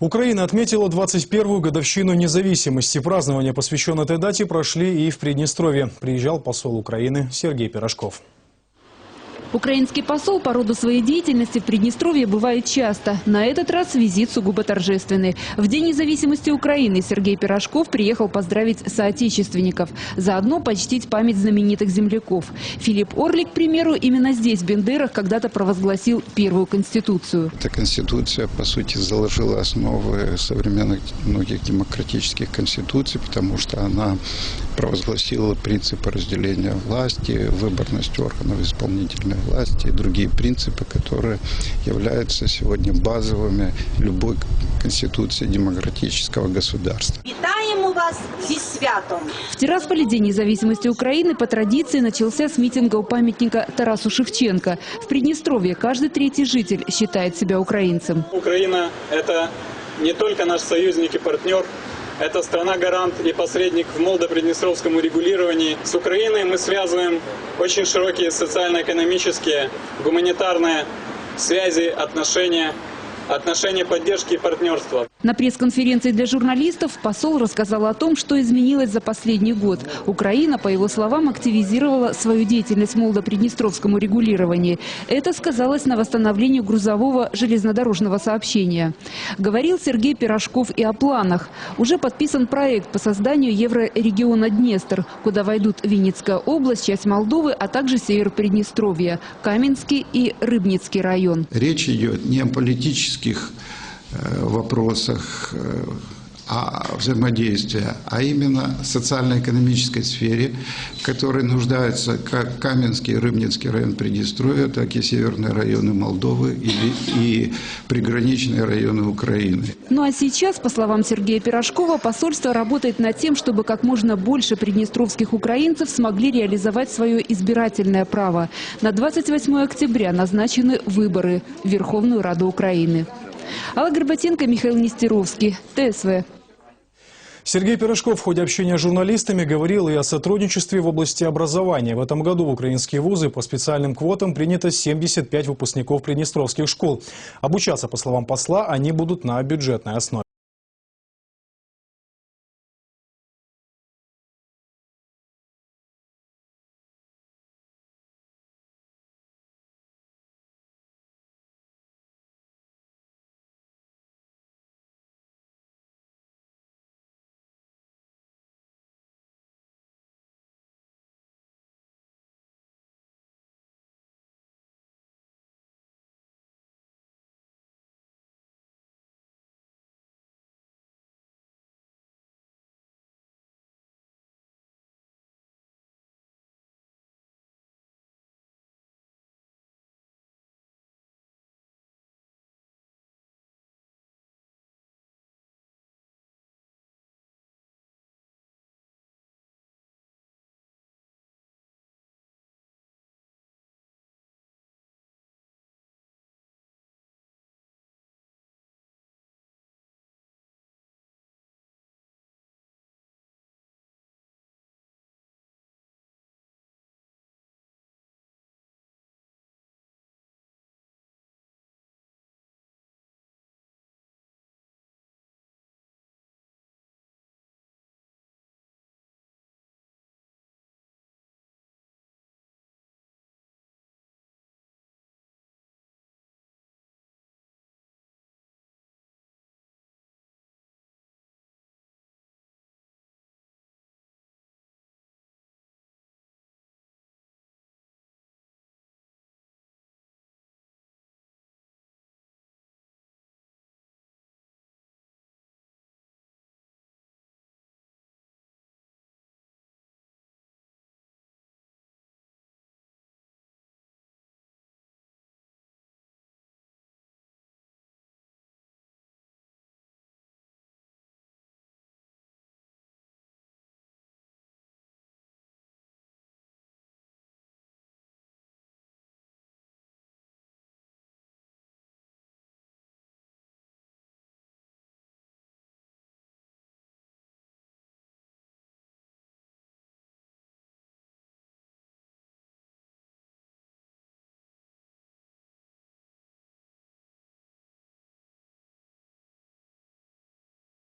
Украина отметила 21-ю годовщину независимости. Празднования, посвященные этой дате, прошли и в Приднестровье. Приезжал посол Украины Сергей Пирожков. Украинский посол по роду своей деятельности в Приднестровье бывает часто. На этот раз визит сугубо торжественный. В День независимости Украины Сергей Пирожков приехал поздравить соотечественников. Заодно почтить память знаменитых земляков. Филипп Орлик, к примеру, именно здесь, в Бендерах, когда-то провозгласил первую конституцию. Эта конституция, по сути, заложила основы современных многих демократических конституций, потому что она провозгласила принципы разделения власти, выборность органов исполнительной власти и другие принципы, которые являются сегодня базовыми любой конституции демократического государства. Вітаємо вас зі святом! В Тирасполе День независимости Украины по традиции начался с митинга у памятника Тарасу Шевченко. В Приднестровье каждый третий житель считает себя украинцем. Украина – это не только наш союзник и партнер, это страна-гарант и посредник в молдо-приднестровском урегулировании. С Украиной мы связываем очень широкие социально-экономические, гуманитарные связи, отношения, отношения поддержки и партнерства. На пресс-конференции для журналистов посол рассказал о том, что изменилось за последний год. Украина, по его словам, активизировала свою деятельность в молдо-приднестровском урегулировании. Это сказалось на восстановлении грузового железнодорожного сообщения. Говорил Сергей Пирожков и о планах. Уже подписан проект по созданию еврорегиона Днестр, куда войдут Винницкая область, часть Молдовы, а также север Приднестровья, Каменский и Рыбницкий район. Речь идет не о политических вопросах, э, взаимодействия, а именно социально-экономической сфере, в которой нуждаются как Каменский и Рыбницкий район Приднестровья, так и северные районы Молдовы и, и приграничные районы Украины. Ну а сейчас, по словам Сергея Пирожкова, посольство работает над тем, чтобы как можно больше приднестровских украинцев смогли реализовать свое избирательное право. На 28 октября назначены выборы в Верховную Раду Украины. Алла Горбатенко, Михаил Нестеровский, ТСВ. Сергей Пирожков в ходе общения с журналистами говорил и о сотрудничестве в области образования. В этом году в украинские вузы по специальным квотам принято 75 выпускников приднестровских школ. Обучаться, по словам посла, они будут на бюджетной основе.